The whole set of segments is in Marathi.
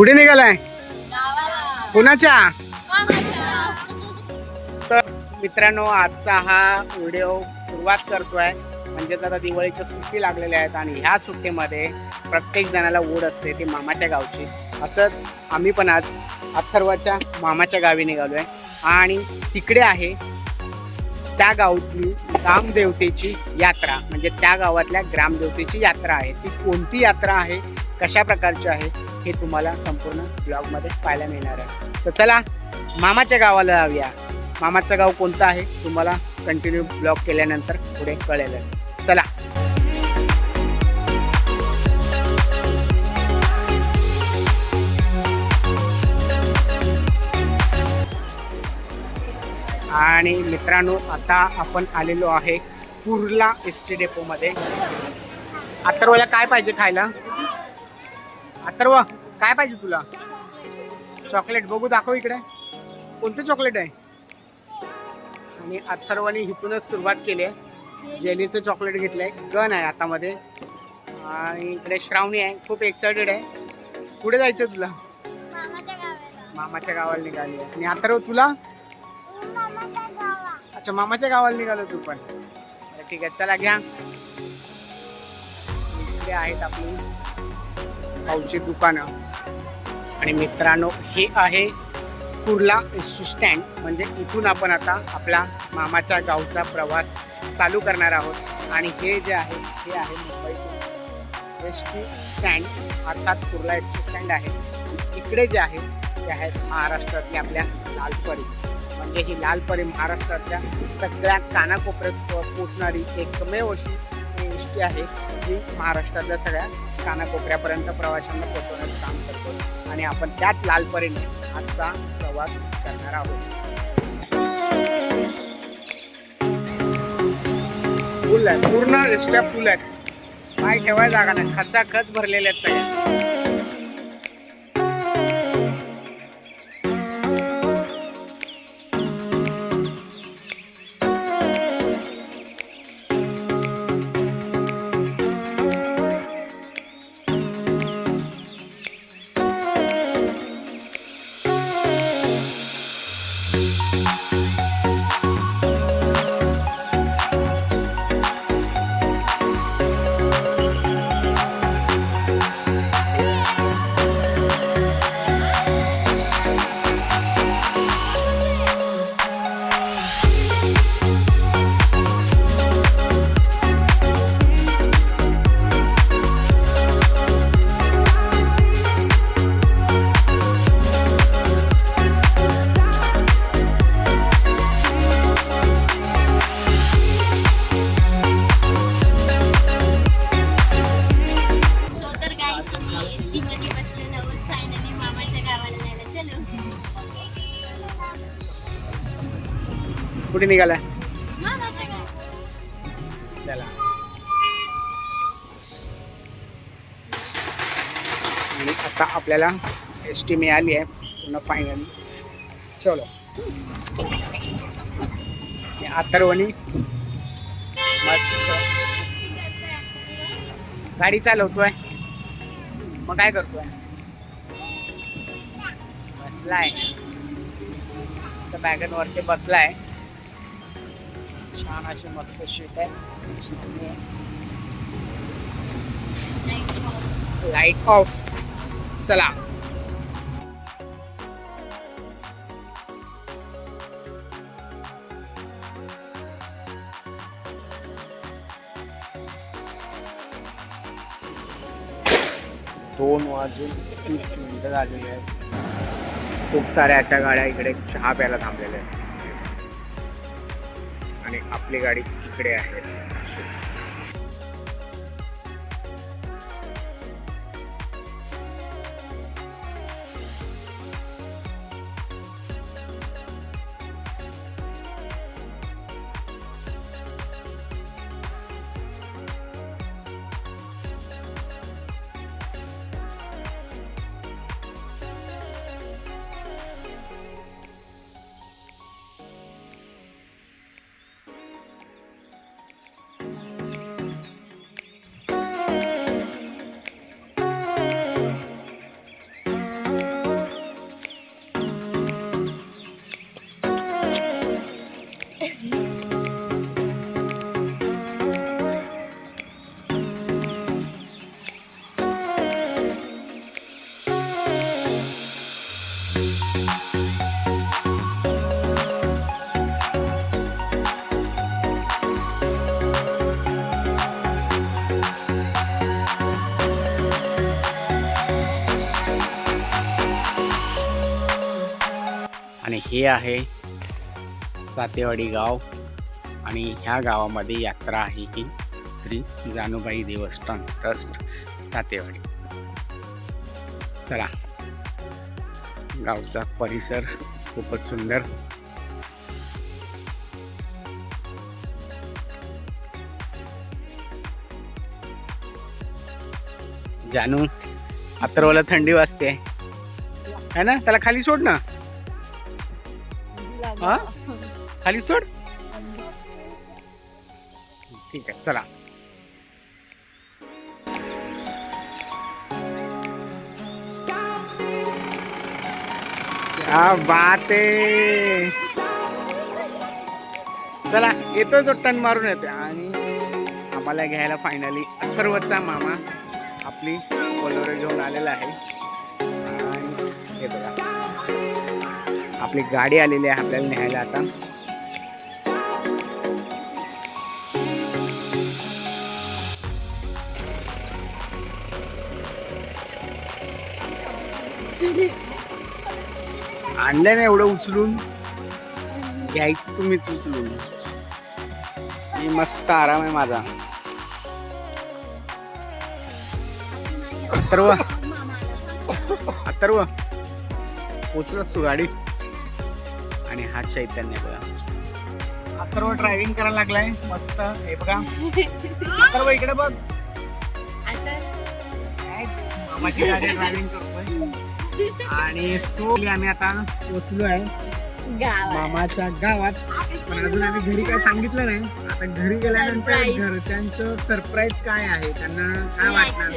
कुठे निघालाय? कुणाच्या? तर मित्रांनो आजचा हा व्हिडिओ सुरुवात करतोय. म्हणजेच आता दिवाळीच्या सुट्टी लागलेल्या आहेत आणि ह्या सुट्टीमध्ये प्रत्येक जणाला ओढ असते ती मामाच्या गावची. असंच आम्ही पण आज अथर्वाच्या मामाच्या गावी निघालोय. आणि तिकडे आहे त्या गावातली ग्रामदेवतेची यात्रा. म्हणजे त्या गावातल्या ग्रामदेवतेची यात्रा आहे. ती कोणती यात्रा आहे? कशा प्रकारची आहे? हे तुम्हाला संपूर्ण ब्लॉगमध्ये पाहायला मिळणार आहे. तर चला मामाच्या गावाला जाऊया. मामाचं गाव कोणतं आहे तुम्हाला कंटिन्यू ब्लॉग केल्यानंतर पुढे कळेल. चला. आणि मित्रांनो आता आपण आलेलो आहे कुर्ला एस टी डेपोमध्ये. आतरवाला काय पाहिजे खायला? अथर्व काय पाहिजे तुला? चॉकलेट बघू दाखव इकडे. कोणतं चॉकलेट आहे? आणि अथर्वने इथूनच सुरुवात केली आहे. जेलीचं चॉकलेट घेतलं आहे गन आहे हातामध्ये आणि इकडे श्रावणी आहे. खूप एक्सायटेड आहे. कुठे जायचं तुला? मामाच्या गावाला निघाली आहे. आणि अथर्व तुला? अच्छा मामाच्या गावाला निघालो तू पण. ठीक आहे. चला घ्या. इकडे आहेत आपली. गावची दुकानं. आणि मित्रांनो हे आहे कुर्ला एस टी स्टँड म्हणजे इथून आपण आता आपला मामाच्या गावचा प्रवास चालू करणार आहोत. आणि हे जे आहे हे आहे मुंबई एस टी स्टँड अर्थात कुर्ला एस टी स्टँड आहे. इकडे जे आहे ते आहेत महाराष्ट्रातले आपल्या लालपरी. म्हणजे ही लालपरी महाराष्ट्रातल्या सगळ्या कानाकोपऱ्यात पोचणारी एकमेव अशी एस आहे. जी महाराष्ट्रातल्या सगळ्या कानाकोपऱ्यापर्यंत प्रवाशांना पोहोचवण्याचं काम करतो आणि आपण त्याच लालपरीने आजचा प्रवास करणार आहोत. फुल आहे. पूर्ण रस्त्या पूल आहेत पाय ठेवायला जागा नाही. खचाखच भरलेले आहेत सगळ्या कुठे निघाला चला. आणि आता आपल्याला एस टी मिळाली आहे. पूर्ण फायनली चलो. आतरवणी मस्त. गाडी चालवतोय. मग काय करतोय? बसलाय. तर बॅगनवरती बसलाय. छान अशी मस्त शीट आहे. लाइट ऑफ चला. दोन वाजून तीस मिनिटं झालेली आहेत. खूप साऱ्या अशा गाड्या इकडे चहा प्यायला थांबलेल्या आहेत. आपली गाडी इकडे आहे. आणि हे आहे सातेवाडी गाव. आणि ह्या गावामध्ये यात्रा आहे ही श्री जानूबाई देवस्थान ट्रस्ट सातेवाडी. चला. गावचा परिसर खूपच सुंदर. जानू अथर्वला थंडी वाजते. है ना? त्याला खाली सोड ना. हा? खाली सोड. ठीक आहे चला. क्या बात चला येतो जो टन मारून येतो. आणि आम्हाला घ्यायला फायनली अथर्वचा मामा आपली बोलोरे घेऊन आलेला आहे. आणि हे बघा. आपली गाडी आलेली आहे आपल्याला न्यायला आता. आणलं ना एवढं उचलून. घ्यायचं तुम्हीच उचलून. मी मस्त आराम आहे माझा. अथर्व. अथर्व. पोचलास तू गाडी? आणि हा चैतन्य बघा. अथर्व ड्रायव्हिंग करायला लागलाय. मस्त. हे बघा. अथर्व इकडे बघ. मामाची गाडी ड्रायव्हिंग करतोय. आणि सो आम्ही आता. पोचलो आहे मामाच्या गावात. पण अजून आम्ही घरी काय सांगितलं नाही. आता घरी गेल्यानंतर. घरच्यांचं सरप्राईज काय आहे? त्यांना काय वाटणार.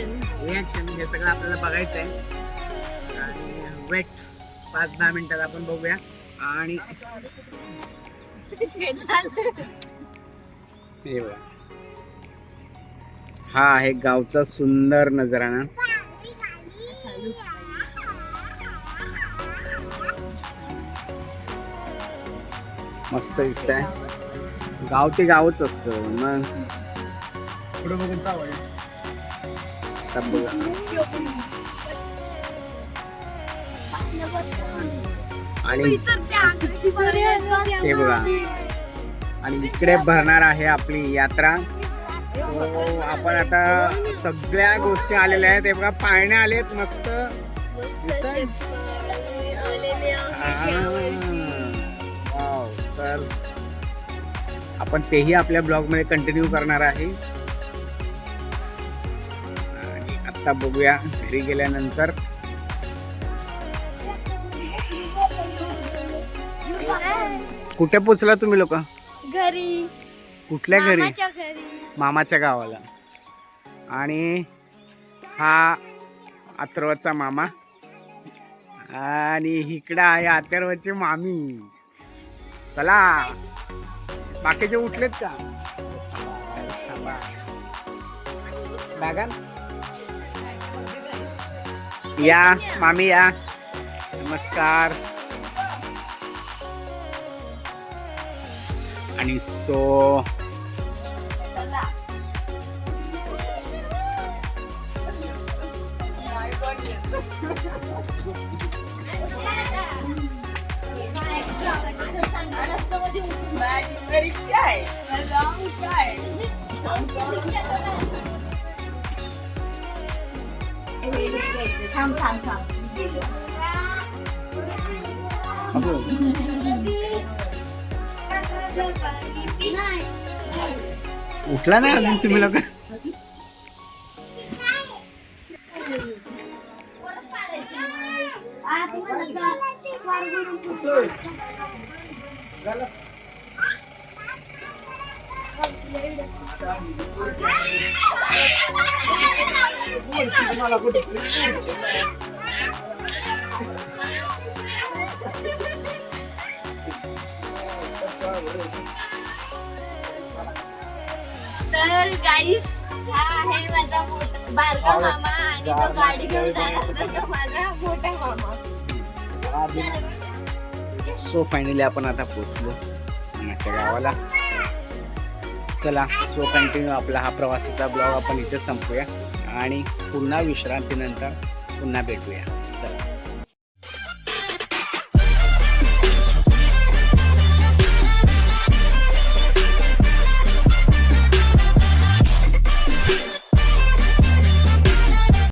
रिॲक्शन हे सगळं आपल्याला बघायचं आहे आणि वेट पाच दहा मिनिटात आपण बघूया. आणि हे बघा. हा आहे गावचा सुंदर नजराणा मस्त दिसत आहे गाव ते गावच असतं मग. पुढे बघून बघा. आणि हे बघा. आणि इकडे भरणार आहे आपली यात्रा. So, आपण आता सगळ्या गोष्टी आलेल्या आहेत. हे बघा पाळणे आलेत मस्त. तर आपण तेही आपल्या ब्लॉगमध्ये कंटिन्यू करणार आहे. आणि आता बघूया घरी गेल्यानंतर. कुठे पोचला तुम्ही लोक? घरी. कुठल्या घरी? मामाच्या घरी. मामाच्या गावाला. आणि हा अथर्वचा मामा. आणि इकडं आहे अथर्वची मामी. चला. बाकीचे उठलेत का? थांबा. या मामी या. नमस्कार. आणि सो परीक्षा आहे थांब थांब थांब उठला नाही अजून तुम्ही लोक तर गाईस हा आहे माझा बारका मामा आणि तो गाडी घेऊन आला तो माझा मोठा मामा. चला. सो फायनली आपण आता पोचलो गावाला. चला सो कंटिन्यू आपला हा प्रवासाचा ब्लॉग आपण इथे संपूया. आणि पुन्हा विश्रांतीनंतर पुन्हा भेटूया.